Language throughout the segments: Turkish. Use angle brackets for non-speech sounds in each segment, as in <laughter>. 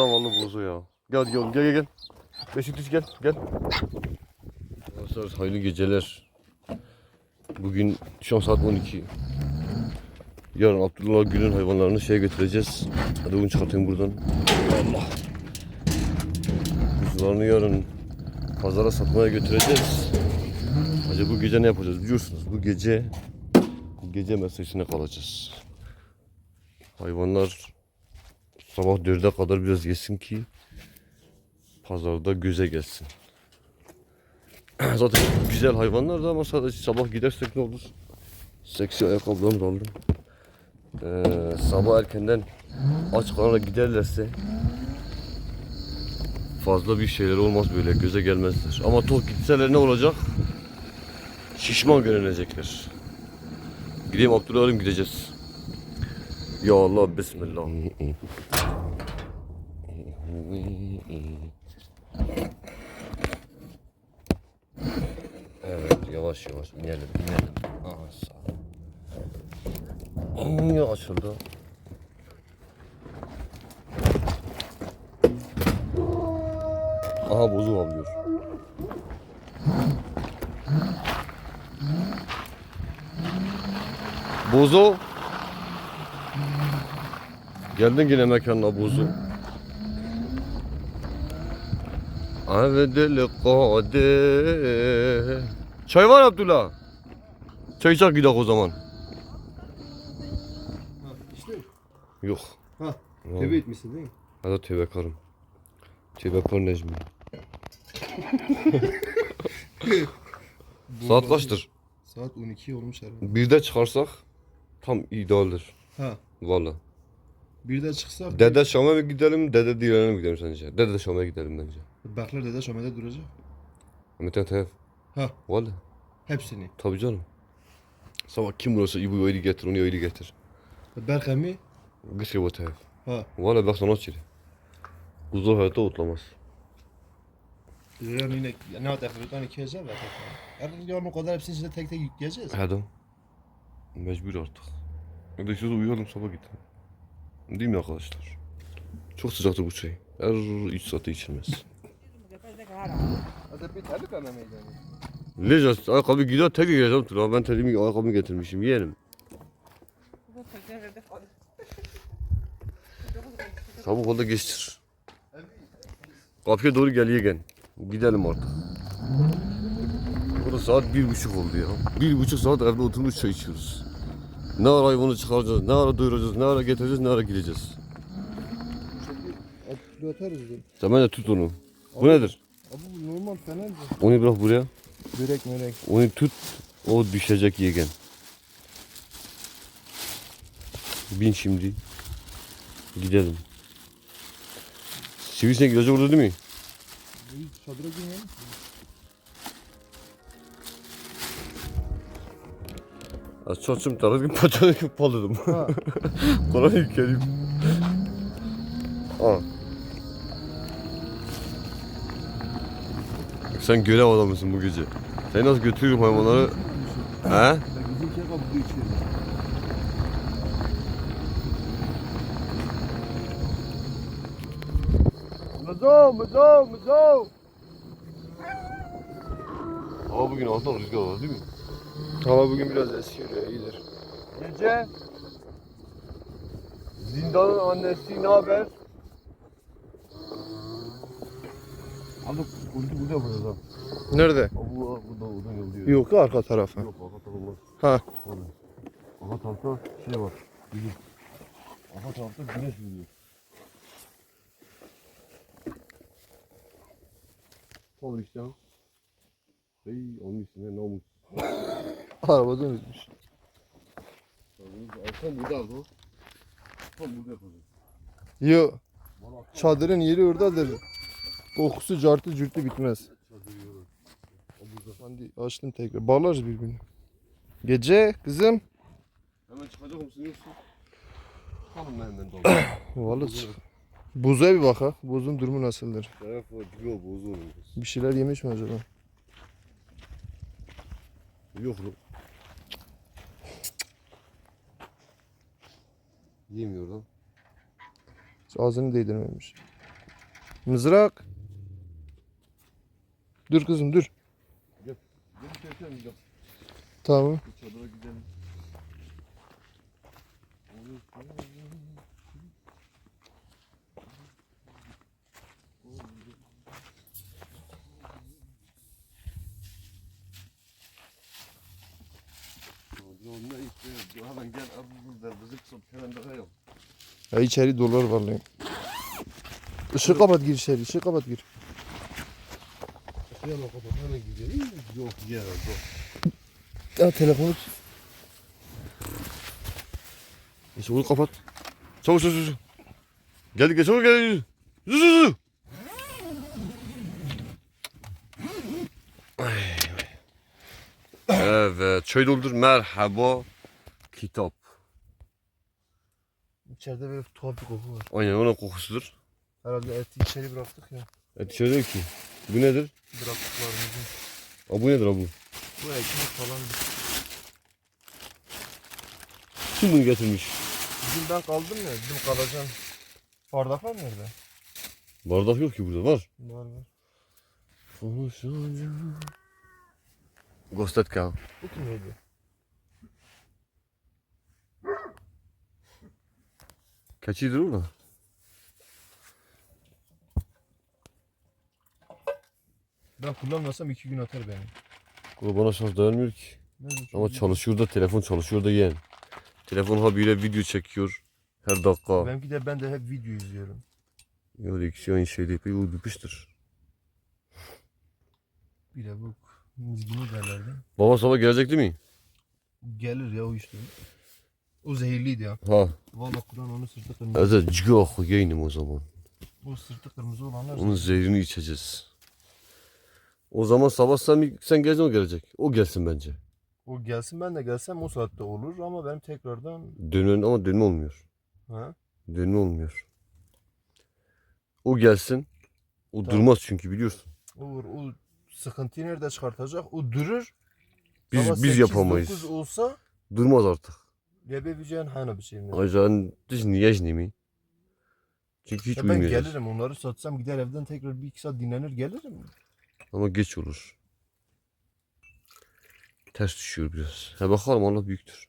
Zavallı bozu ya. Gel gel gel gel. gel. Beşiktaş gel gel. Arkadaşlar hayırlı geceler. Bugün an saat 12. Yarın Abdullah Gül'ün hayvanlarını şeye götüreceğiz. Hadi bunu çıkartayım buradan. Allah. Kuzularını yarın pazara satmaya götüreceğiz. Acaba bu gece ne yapacağız biliyorsunuz. Bu gece gece mesaisine kalacağız. Hayvanlar sabah 4'e kadar biraz geçsin ki pazarda göze gelsin. <clears throat> Zaten güzel hayvanlar da ama sadece sabah gidersek ne olur? Seksi ayakkabılarımı da aldım. Ee, sabah erkenden aç karnına giderlerse fazla bir şeyler olmaz böyle göze gelmezler. Ama tok gitseler ne olacak? Şişman görünecekler. Gideyim Abdullah alayım gideceğiz. Ya Allah bismillah. Evet yavaş yavaş inelim inelim. Aha sağ ol. Niye açıldı? Aha bozu alıyor. Bozo. Geldin yine mekanına bozu. Avedel kade. Çay var Abdullah. Çay içecek gidelim o zaman. İşte. Yok. Ha, Vallahi. tövbe etmişsin değil mi? Hadi tövbe karım. Tövbe kar Necmi. <laughs> Saat kaçtır? Saat 12 olmuş herhalde. Birde çıkarsak tam idealdir. Ha, Valla. Bir de çıksak Dede Şam'a mı gidelim, Dede Dilan'a mı gidelim sence? Dede Şam'a gidelim bence. Bekler dede şömede duracak. Ahmet Tev. Ha, Valla. hepsini. Tabii canım. Sabah kim olursa İbu öyle getir, onu öyle getir. Berk emmi. Gışı bu tev. Ha, Valla bak sana çile. Kuzu hayatta otlamaz. yani yine ne kadar Afrikan iki ece var. Yani yarın o kadar hepsini size tek tek yükleyeceğiz. Adam. Mecbur artık. Şurada uyuyalım sabah gittim. Değil mi arkadaşlar? Çok sıcaktır bu çay. Her 3 saatte içilmez. Lejas ayakkabı gidiyor tek geleceğim tura. Ben terimi ayakkabımı getirmişim yeğenim. Sabah oldu geçtir. Kapıya doğru geliyor gen. Gidelim artık. Burada saat bir buçuk oldu ya. Bir buçuk saat evde oturmuş çay içiyoruz. Ne ara hayvanı çıkaracağız, ne ara doyuracağız, ne ara getireceğiz, ne ara gideceğiz. Abi atarız bunu. Sen bence tut onu. Bu nedir? Abi bu normal fenerdi. Onu bırak buraya. Börek mörek. Onu tut. O düşecek yegen. Bin şimdi. Gidelim. Sivrisinek ilacı burada değil mi? Bu çadıra girmeyelim. Az çocuğum tarafı gibi paçanı gibi paladım. Ha. Kur'an-ı Kerim. Aa. Sen görev adamısın bu gece. Seni nasıl götürüyorum hayvanları? He? Bizimkiye kapı içiyor. Mızo, mızo, mızo. Ama bugün alttan rüzgar var değil mi? Hava bugün biraz ya iyidir. Gece Zindanın annesi ne haber? Abi kurdu burada ha. Nerede? Bu burada oradan yolluyor. Yok arka tarafa. Yok arka tarafta olmaz. Ha. Arka tarafta şey var. Güneş. Arka tarafta güneş vuruyor. Tabii işte. Ey almışsın he namus. Arabadan üzmüş. Tam burada o. Tam burada yapacağız. Yo. Çadırın yeri oradadır. Kokusu cartı cürtü bitmez. Hadi açtım tekrar. Bağlarız birbirini. Gece kızım. Hemen çıkacak mısın yoksa? Çıkalım ben hemen dolaba. <coughs> Vallahi çık. Buza bir bak ha. Buzun durumu nasıldır? Taraf var, diyor bozu onun. Bir şeyler yemiş mi acaba? Yok lan. Yemiyor lan. Hiç Ağzını değdirmemiş. Mızrak. Dur kızım dur. Gel içerken gel. Tamam. Çadıra gidelim. Yoluna işte hemen gel hemen yap. Ya içeri dolar vallahi. Işığı kapat gir içeri. Işığı kapat gir. Hemen kapat hemen gidelim. Yok yer yok. Ya telefonu Neyse onu kapat. Çabuk çabuk çabuk. Gel gel çabuk gel. Ay, ay. Evet, çay doldur. Merhaba. Kitap. İçeride böyle tuhaf bir koku var. Aynen onun kokusudur. Herhalde eti içeri bıraktık ya. Et içeride ki. Bu nedir? Bıraktıklarımızı. Aa, bu nedir abi? Bu ekmek falan. Kim bunu getirmiş? Bizim ben kaldım ya. Bizim kalacağım. Bardaklar nerede? Bardak yok ki burada. Var. Var var. Gostetka. Bu kimeydi? Keçidir o da. Ben kullanmasam iki gün atar beni. O bana şans dayanmıyor ki. Ama çalışıyor da telefon çalışıyor da yeğen. Telefon habire video çekiyor. Her dakika. Benimki de ben de hep video izliyorum. Ya ikisi aynı şey değil. Bu bitmiştir. Bir de bu mizgini derlerdi. Baba sabah gelecek değil mi? Gelir ya o işte. O zehirliydi ya. Ha. Vallahi Kur'an onun sırtı kırmızı. Evet cigah yayınım o zaman. Bu sırtı kırmızı olanlar. Onun zehrini içeceğiz. O zaman sabah sen, sen geleceksin o gelecek. O gelsin bence. O gelsin ben de gelsem o saatte olur ama benim tekrardan Dönün ama dönme olmuyor. ha? Dönme olmuyor. O gelsin. O Tamam. durmaz çünkü biliyorsun. Olur o sıkıntıyı nerede çıkartacak? O durur. Biz Sabah biz 8, yapamayız. 9 olsa Durmaz artık. Yapabileceğin hana bir şey mi? Acayip düz niye mi? Çünkü hiç Ya ben gelirim onları satsam gider evden tekrar bir iki saat dinlenir gelirim. Ama geç olur. Ters düşüyor biraz. Ha bakalım Allah büyüktür.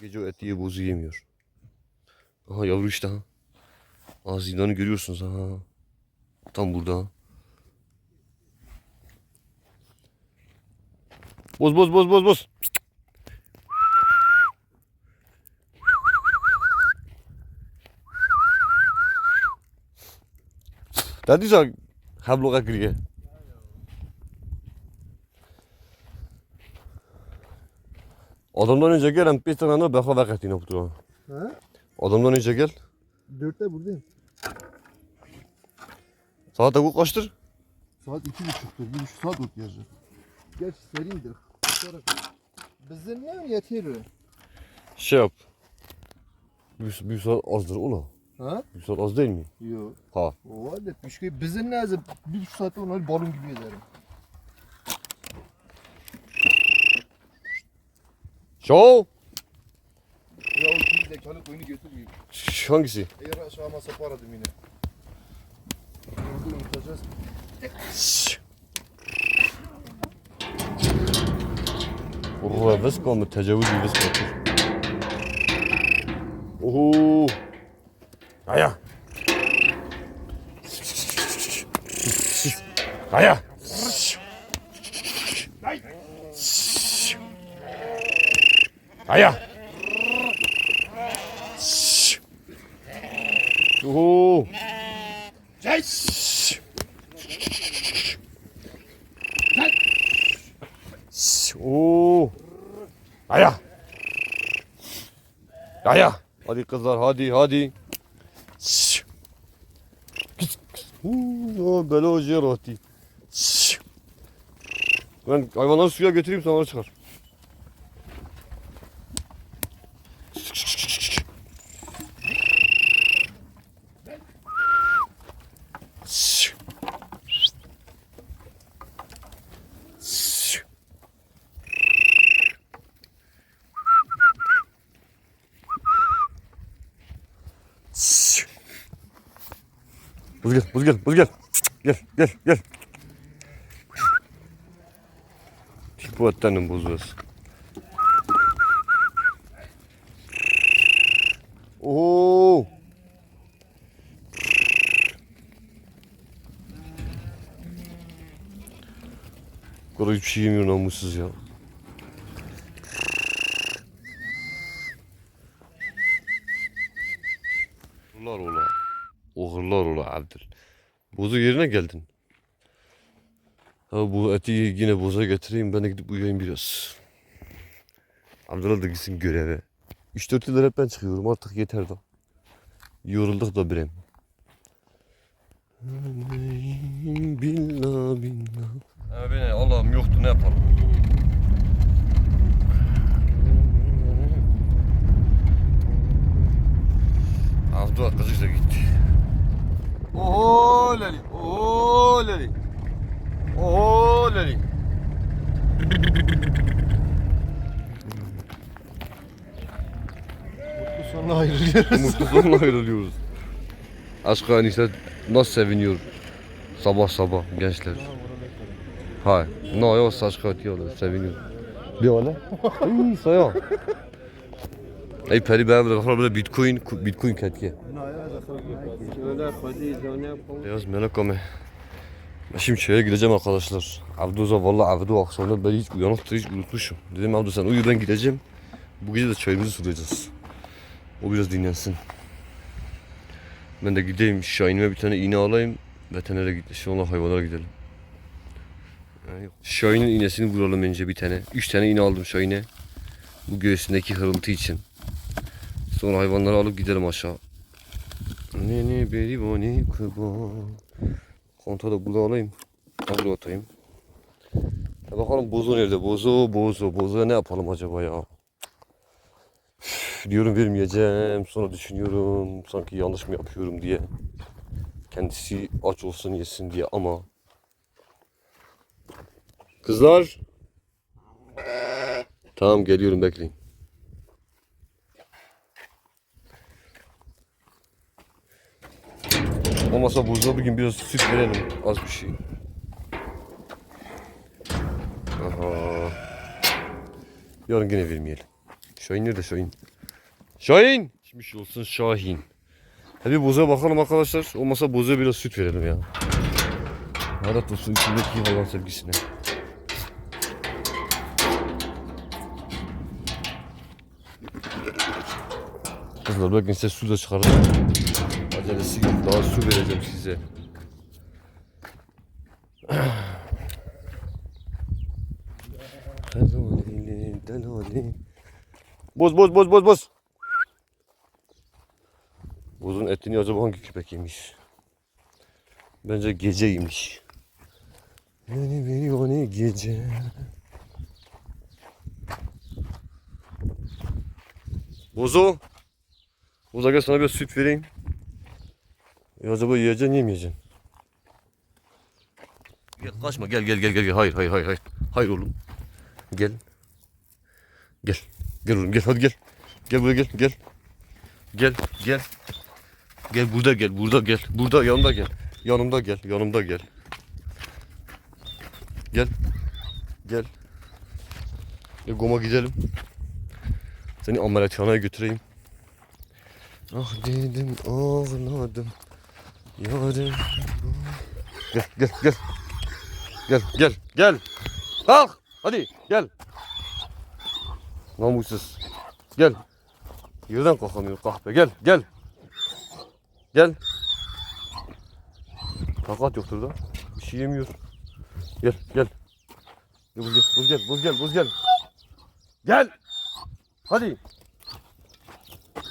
Gece o et yiye bozu yemiyor. Aha yavru işte ha. Aa zindanı görüyorsunuz ha. Tam burada ha. Boz boz boz boz boz. Dadıysa habloğa giriyor. Adamdan önce gelen bir tane de bekle vakitini yaptı. Ha? Adamdan önce gel. Dörtte buradayım. Saat bu kaçtır? Saat iki buçuktur. Bir buçuk saat oturacak. Geç seridir. Bizim ne yeter? Şey yap. Bir, bir saat azdır ola. Ha? Saat az değil mi? Yok. Ha. O halde bir şey bizim ne bir buçuk saatte onları balon gibi ederim. Show. Ya o gibi zekalı koyunu götürmeyeyim. Ş- Hangisi? Eğer aşağıma sapı aradım yine. Orada unutacağız. Reveska mı? Tecavüz reveska. Oho. Aya. Aya. Aya. Oho. Oo. Aya. Aya. Hadi kızlar hadi hadi. Şşş. Git. Oo, böyle hocaya rahti. Şşş. Ben hayvanları suya götüreyim sonra çıkar. Buz gel, buz gel, buz gel. Gel, gel, gel. Tipo attanın bozuyoruz. Oo. Koro hiçbir şey yemiyor namussuz ya. Bozu yerine geldin. Ha bu eti yine boza getireyim ben de gidip uyuyayım biraz. Abdullah da gitsin göreve. 3-4 yıldır hep ben çıkıyorum artık yeter da. Yorulduk da birem. Billah billah. Ha beni Allah'ım yoktu ne yapalım. Abdullah kızı da gitti. Lali. Oho lali. Mutlu sonuna ayrılıyoruz. Mutlu sonla ayrılıyoruz. Aşk anişler nasıl seviniyor sabah sabah gençler. Hay. No yo saçka diyorlar seviniyor. Diyorlar. İyi saya. Ey peri ben böyle böyle bitcoin bitcoin ketki. Beyaz melek ama. Şimdi şeye gideceğim arkadaşlar. Abduza vallahi Abdu akşamda ben hiç uyanıktır hiç unutmuşum. Dedim Abdu sen uyu ben gideceğim. Bu gece de çayımızı sulayacağız. O biraz dinlensin. Ben de gideyim Şahin'ime bir tane iğne alayım. Veterinere git. Sonra hayvanlara gidelim. Yani Şahin'in iğnesini vuralım önce bir tane. Üç tane iğne aldım Şahin'e. Bu göğsündeki hırıltı için. Sonra hayvanları alıp gidelim aşağı. Neni beri boni kubo. Konta da burada alayım. Kablo atayım. Ya bakalım bozo nerede? Bozo, bozo, bozo ne yapalım acaba ya? Üf, diyorum vermeyeceğim. Sonra düşünüyorum sanki yanlış mı yapıyorum diye. Kendisi aç olsun yesin diye ama. Kızlar. Tamam geliyorum bekleyin. Olmasa buzda bugün biraz süt verelim. Az bir şey. Aha. Yarın yine vermeyelim. Şahin nerede Şahin? Şahin! Geçmiş olsun Şahin. Hadi buza bakalım arkadaşlar. Olmasa buza biraz süt verelim ya. Lanet olsun içindeki hayvan sevgisine. Kızlar bakın size su da çıkarın. Acelesi yok. Daha su vereceğim size. Boz boz boz boz boz. Bozun etini acaba hangi köpek yemiş? Bence gece yemiş. Beni beni beni gece. Bozo. Bozo gel sana bir süt vereyim. Ya acaba yiyeceksin yemeyeceksin. Gel kaçma gel gel gel gel gel. Hayır hayır hayır hayır. Hayır oğlum. Gel. Gel. Gel oğlum gel hadi gel. Gel buraya gel gel. Gel gel. Gel burada gel burada gel. Burada yanımda gel. Yanımda gel yanımda gel. Gel. Gel. Gel Goma gidelim. Seni ameliyathaneye götüreyim. Ah dedim ağladım. Yarım. Gel gel gel. Gel gel gel. Kalk. Hadi gel. Namussuz. Gel. Yerden kalkamıyor kahpe. Gel gel. Gel. Takat yoktur da. Bir şey yemiyor. Gel gel. Gel, Buz gel buz gel buz gel buz gel. Gel. Hadi.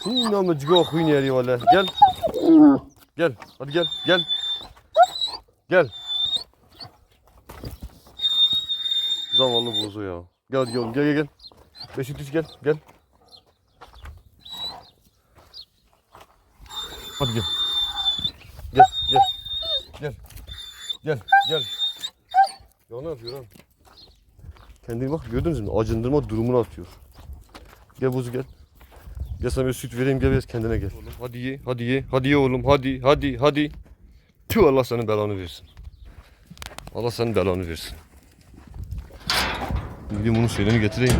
Şimdi ama cigo kuyun yeri valla. Gel. Gel. Hadi gel. Gel. Gel. Zavallı bozu ya. Gel hadi oğlum gel gel gel. Beşiktaş gel gel. Hadi gel. Gel gel. Gel. Gel gel. Ya ne yapıyor lan? Kendini bak gördünüz mü? Acındırma durumunu atıyor. Gel buzu gel. Gel sana bir süt vereyim gel biraz kendine gel. Oğlum hadi ye hadi ye hadi ye oğlum hadi hadi hadi. Tüh Allah senin belanı versin. Allah senin belanı versin. Gideyim bunun şeylerini getireyim.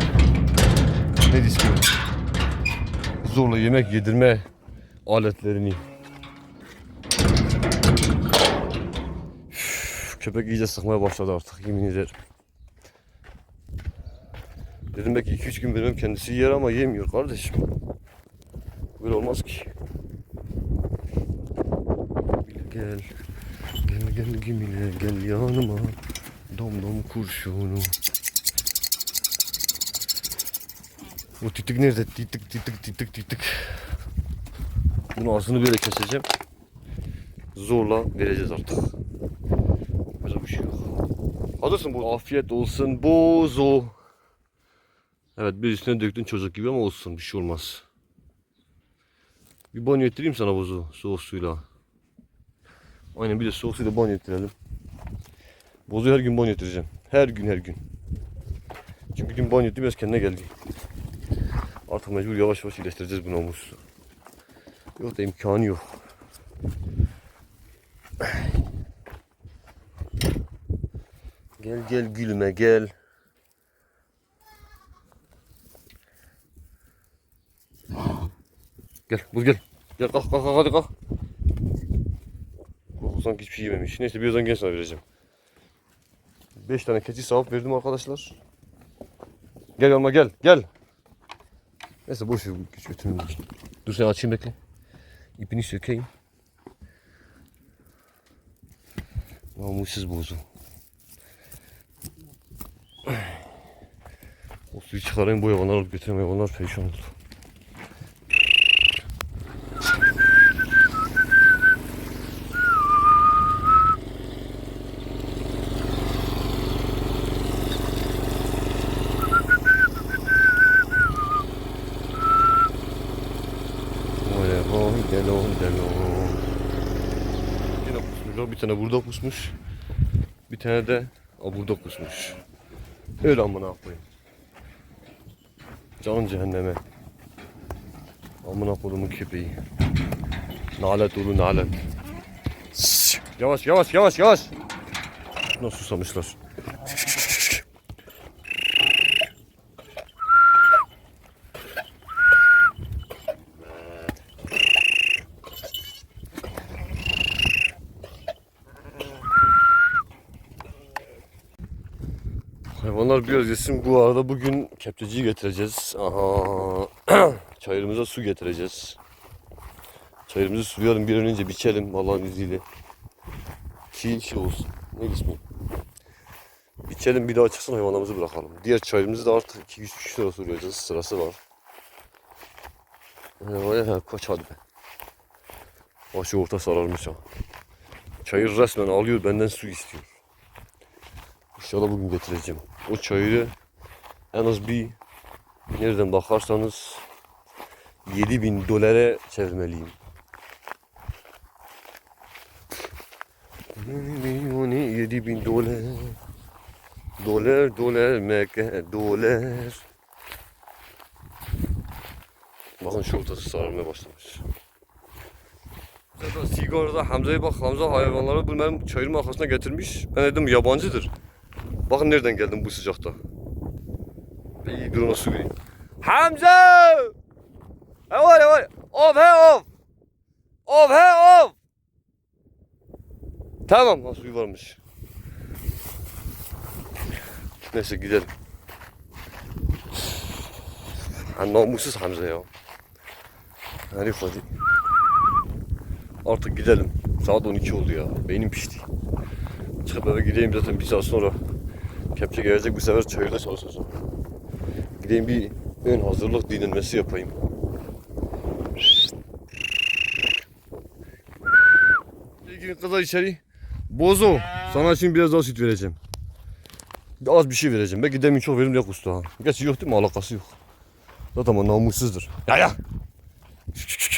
Ne diski Zorla yemek yedirme aletlerini. Üf, Köpek iyice sıkmaya başladı artık yemin ederim. Dedim belki 2-3 gün vermem kendisi yer ama yemiyor kardeşim. Böyle olmaz ki. Gel. Gel gel gimile gel yanıma. Dom dom kurşunu. Bu titik nerede? Titik titik titik titik. Bunun ağzını böyle keseceğim. Zorla vereceğiz artık. Böyle bir şey yok. Hazırsın bu. Afiyet olsun bozo. Evet bir üstüne döktün çocuk gibi ama olsun bir şey olmaz. Bir banyo ettireyim sana bozu soğuk suyla. Aynen bir de soğuk suyla banyo ettirelim. Bozu her gün banyo ettireceğim. Her gün her gün. Çünkü dün banyo ettim biraz kendine geldi. Artık mecbur yavaş yavaş iyileştireceğiz bu namusu. Yok da imkanı yok. Gel gel gülme gel. Gel buz gel. Gel kalk kalk kalk hadi kalk. Oh, sanki hiçbir şey yememiş. Neyse birazdan gel sana vereceğim. 5 tane keçi sağıp verdim arkadaşlar. Gel yanıma gel gel. Neyse boş ver güç götürün. Dur sen açayım bekle. İpini sökeyim. Namussuz bozu. O suyu çıkarayım bu hayvanlar alıp götüreyim hayvanlar perişan oldu. Öyle o delo delo. Yine kusmuşlar. Bir tane burada kusmuş. Bir tane de burada kusmuş. Öyle amına koyayım. Canım cehenneme. Amına kodumun köpeği. Nalet oğlu nalet. Yavaş yavaş yavaş yavaş. Nasıl susamışlar. Hayvanlar biraz yesin. Bu arada bugün kepçeciyi getireceğiz. Aha. <clears throat> Çayırımıza su getireceğiz. Çayırımızı sulayalım bir an önce biçelim Allah'ın izniyle. Ki şey olsun. Ne ismi? Biçelim bir daha çıksın hayvanlarımızı bırakalım. Diğer çayırımızı da artık 2-3 kişi sonra sulayacağız. Sırası var. Ha kaç hadi be. Başı orta sararmış ha. Çayır resmen alıyor benden su istiyor. İnşallah bugün getireceğim. O çayırı en az bir nereden bakarsanız 7000 dolara çevirmeliyim. Milyonu 7000 dolar. Dolar dolar Mekke dolar. Bakın şu ortası sarılmaya başlamış. Zaten sigarada Hamza'ya bak Hamza hayvanları bilmem çayırın arkasına getirmiş. Ben dedim yabancıdır. Bakın nereden geldim bu sıcakta. İyi duruma su vereyim. Hamza! He var. Of he of. Of he of. Tamam ha suyu varmış. Neyse gidelim. Ha namussuz Hamza ya. Herif hadi. Artık gidelim. Saat 12 oldu ya. Beynim pişti. Çıkıp eve gideyim zaten bir saat sonra. Kepçe gelecek bu sefer çayırda çalışacağım. Gideyim bir ön hazırlık dinlenmesi yapayım. İlgin kızlar içeri. Bozo. Sana şimdi biraz daha süt vereceğim. Az bir şey vereceğim. Belki demin çok verim diye kustu ha. Gerçi yok değil mi? Alakası yok. Zaten o namussuzdur. Ya ya.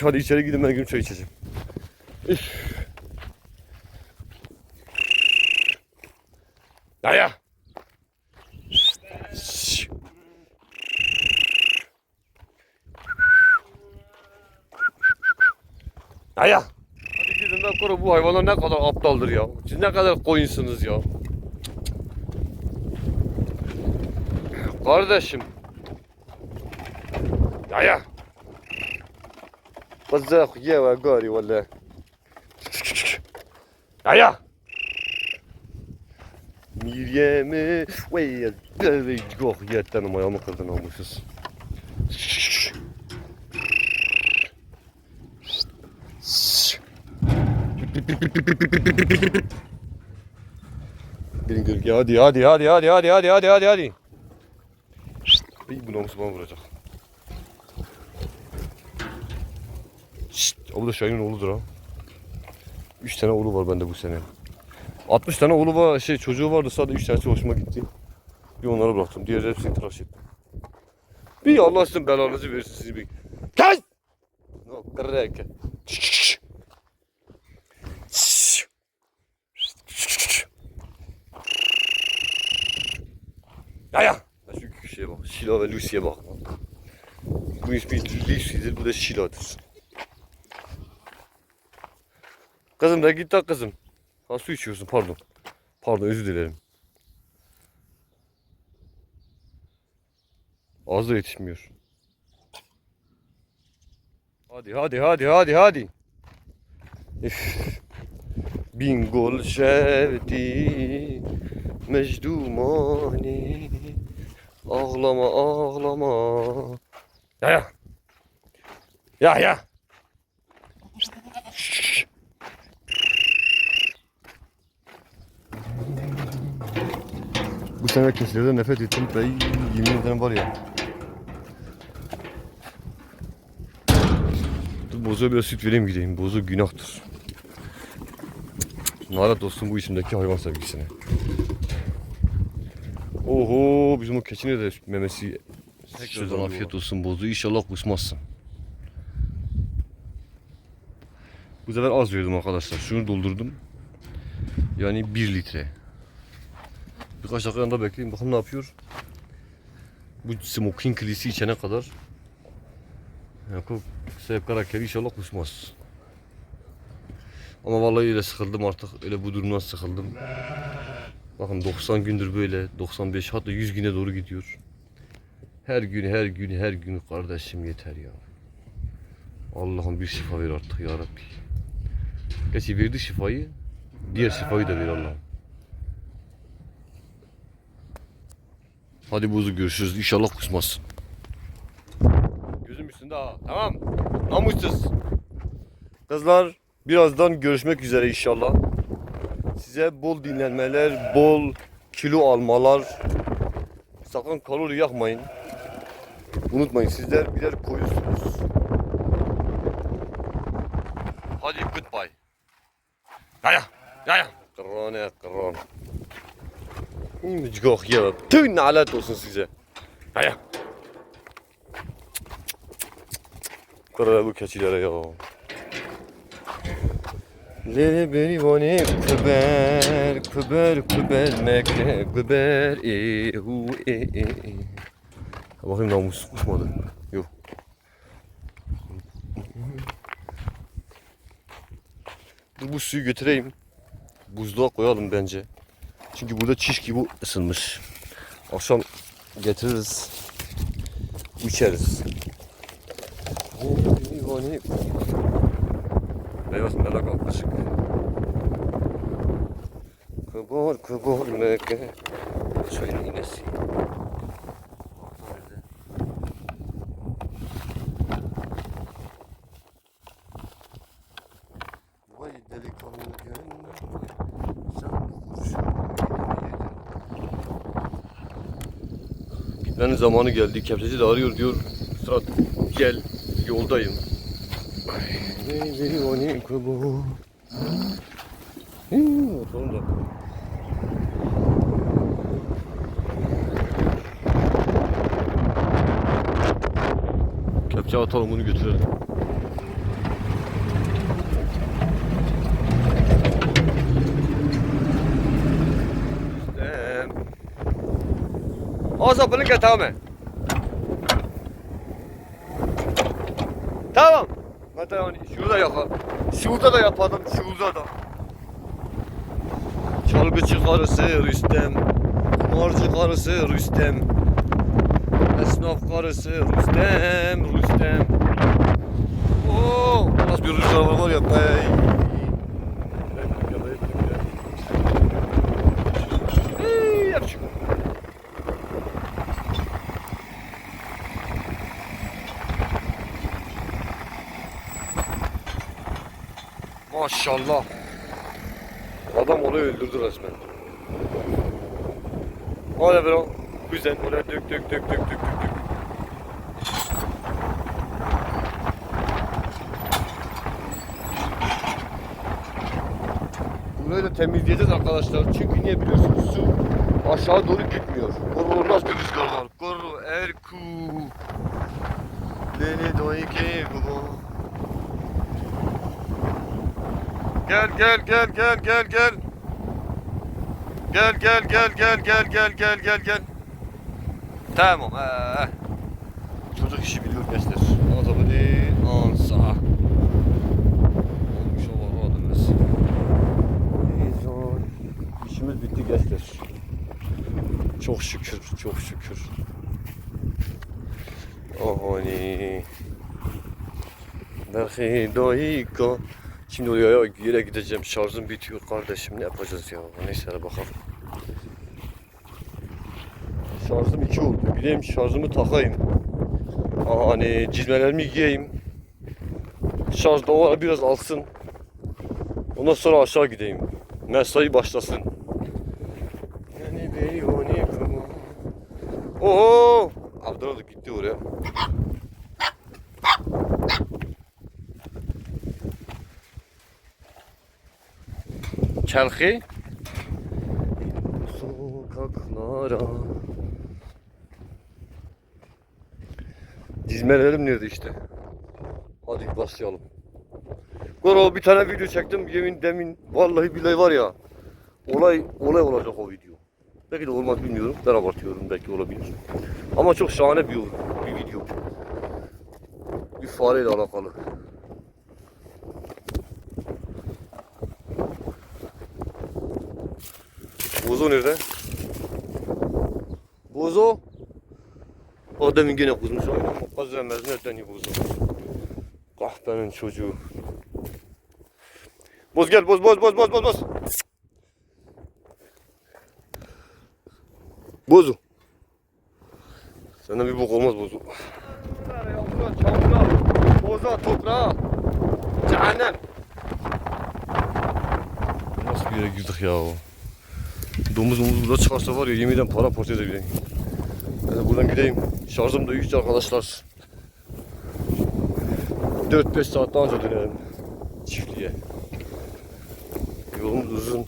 Hadi içeri gidin ben gidip çay içeceğim. Üf. Ya ya. Bu hayvanlar ne kadar aptaldır ya. Siz ne kadar koyunsunuz ya. Kardeşim. Ya ya. Bazak ye ve gari valla. Ya ya. Miryem'i ve ve goh yetten ayağımı kırdın almışız. Gelin gelin hadi hadi hadi hadi hadi hadi hadi hadi hadi. İyi bu namusu bana vuracak. Şşt, o da Şahin'in oğludur ha. 3 tane oğlu var bende bu sene. 60 tane oğlu var, şey çocuğu vardı sadece 3 tanesi hoşuma gitti. Bir onları bıraktım. Diğer hepsini tıraş ettim. Bir Allah sizin belanızı versin sizi bir. Kes! No, Ya ya. Ya Şu şeye bak. Şila ve Lucy'ye bak. Bu ismi Lucy'dir, bu da Şila'dır. Kızım da git tak kızım. Ha su içiyorsun pardon. Pardon özür dilerim. Az da yetişmiyor. Hadi hadi hadi hadi hadi. Üf. Bin gol şevdi mecdumani Ağlama ağlama Ya ya Ya ya Bu sene kesilerde nefret ettim ve yemin ederim var ya Dur bozuğa biraz süt vereyim gideyim. Bozu günahtır. Lanet olsun bu isimdeki hayvan sevgisine. Oho bizim o keçine de memesi Tekrardan afiyet olsun bozu. İnşallah kusmazsın. Bu sefer az verdim arkadaşlar. Şunu doldurdum. Yani 1 litre. Birkaç dakika yanında bekleyin. Bakalım ne yapıyor. Bu smoking kilisi içene kadar. Yakup Seyip Karakeri inşallah kusmaz. Ama vallahi öyle sıkıldım artık. Öyle bu durumdan sıkıldım. Bakın 90 gündür böyle. 95 hatta 100 güne doğru gidiyor. Her gün her gün her gün kardeşim yeter ya. Allah'ım bir şifa ver artık ya Rabbi. Gerçi verdi şifayı. Diğer şifayı da ver Allah'ım. Hadi buzu görüşürüz. İnşallah kusmazsın. Gözüm üstünde ha. Tamam. Namussuz. Kızlar birazdan görüşmek üzere inşallah. Size bol dinlenmeler, bol kilo almalar. Sakın kalori yakmayın. Unutmayın sizler birer koyusunuz. Hadi goodbye. Ya ya ya ya. Kırrane. Mücgah ya. Tüy nalet olsun size. Ya ya. Kırrane bu keçilere ya. Lere beri vani kıber, kıber, kıber, mekle, kıber, e, hu, e, e, e. Bakayım namus uçmadı. Yok. Dur bu suyu götüreyim. Buzluğa koyalım bence. Çünkü burada çiş gibi ısınmış. Akşam getiririz. İçeriz. Vani, vani. Beyaz melek almışık. Kıbor kıbor meke. Şöyle yedin. Gitmenin zamanı geldi. Kepçeci de arıyor diyor. Sırat gel yoldayım. Evoni kubu. Oturun da. Köpçe atalım bunu götürelim. Ozo bunu tamam. Tamam hatta yani şurada yapalım. Şurada da yapalım, şurada da. Çalgıcı karısı Rüstem, kumarcı karısı Rüstem, esnaf karısı Rüstem, Rüstem. Oo, nasıl bir rüzgar var ya be. Hey, yap şunu. Maşallah. Adam onu öldürdü resmen. Hadi bro. Güzel. Oraya dök dök dök dök dök dök. da temizleyeceğiz arkadaşlar. Çünkü niye biliyorsunuz su aşağı doğru gitmiyor. Koru nasıl bir rüzgar var. Koru Erku. Beni doyke bu. Gel gel gel gel gel gel. Gel gel gel gel gel gel gel gel. Tamam. Ee. Çocuk işi biliyor gençler. Anlatabildim. Ansa. Olmuş o var adımız. İşimiz bitti gençler. Çok şükür, çok şükür. Ohani. Belki dakika. Şimdi oraya yere gideceğim. Şarjım bitiyor kardeşim. Ne yapacağız ya? Neyse hadi bakalım. Şarjım 2 oldu. Gideyim şarjımı takayım. Aa, Hani çizmelerimi giyeyim. Şarj da o ara biraz alsın. Ondan sonra aşağı gideyim. Mesai başlasın. Yani beni o ne kuma- Oo! Abdullah da gitti oraya. <laughs> Çelki. Sokaklara. Dizmelerim nerede işte. Hadi başlayalım. Goro bir tane video çektim yemin demin vallahi billahi var ya olay olay olacak o video. Belki de olmaz bilmiyorum. Ben abartıyorum belki olabilir. Ama çok şahane bir, bir video. Bir fareyle alakalı. Bozo nerede? Bozo. O demin gene kuzmuş. Kazanmaz nereden iyi bozo. Kahpenin çocuğu. Boz gel boz boz boz boz boz boz. Bozu. Senden bir bok olmaz bozu. Çamura, boza, toprağa. Cehennem. Nasıl bir yere girdik ya o? Domuz domuz burada çıkarsa var ya yemiden para porte edebileyim. Ben de buradan gideyim. Şarjım da yüksek arkadaşlar. 4-5 saat daha önce dönerim çiftliğe. Yolumuz uzun.